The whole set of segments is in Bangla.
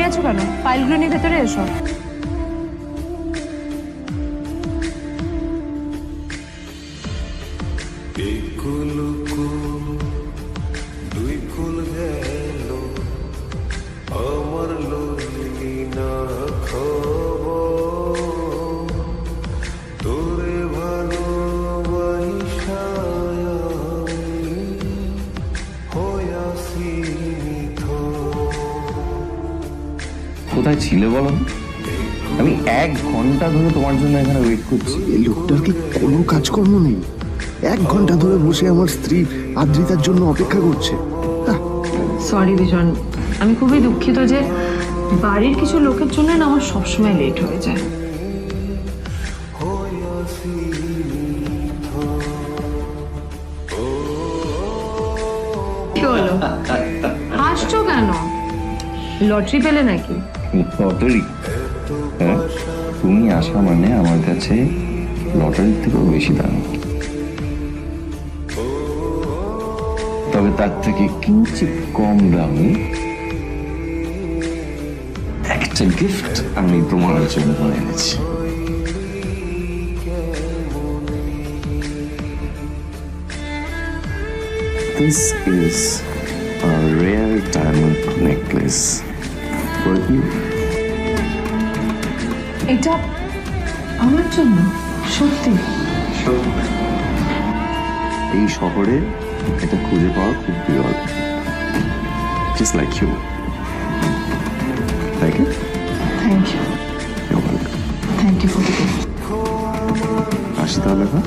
দাঁড়িয়ে আছো কেন? ফাইলগুলো নিয়ে ভেতরে এসো। দুই কোথায় ছিলে বলো? আমি এক ঘণ্টা ধরে তোমার জন্য এখানে ওয়েট করছি। এই লোকটার কি কোনো কাজকর্ম নেই? এক ঘণ্টা ধরে বসে আমার স্ত্রী আদ্রিতার জন্য অপেক্ষা করছে। সরি বিজন। আমি খুবই দুঃখিত যে বাড়ির কিছু লোকের জন্য না আমার সবসময় লেট হয়ে যায়। হাসছো কেন? লটারি পেলে নাকি? লটারি। হ্যাঁ? তুমি আসা মানে আমার কাছে লটারির থেকেও বেশি দাম। তবে তার থেকে কিঞ্চিত কম দামে একটা গিফট আমি তোমার জন্য এনেছি। This is a rare diamond necklace. এটা আমার জন্য সত্যি। এই শহরে এটা খুঁজে পাওয়া খুব বিরল। Just like you like it thank you thank you for আসি তাহলে হ্যাঁ?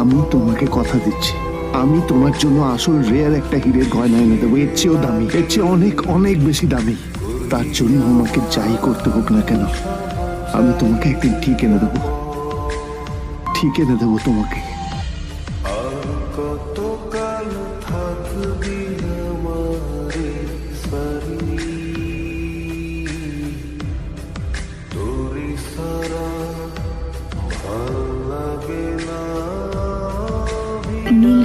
আমি তোমাকে কথা দিচ্ছি। আমি তোমার জন্য আসল রেয়ার একটা হীরের গয়না এনে দেবো। এর চেয়েও দামি। এর চেয়ে অনেক অনেক বেশি দামি। তার জন্য আমাকে যাই করতে হোক না কেন, আমি তোমাকে একদিন ঠিক এনে দেবো। ঠিক এনে দেবো তোমাকে। কতকাল থাকবি?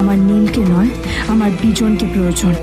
আমার নীলকে নয় আমার বিজনকে প্রয়োজন।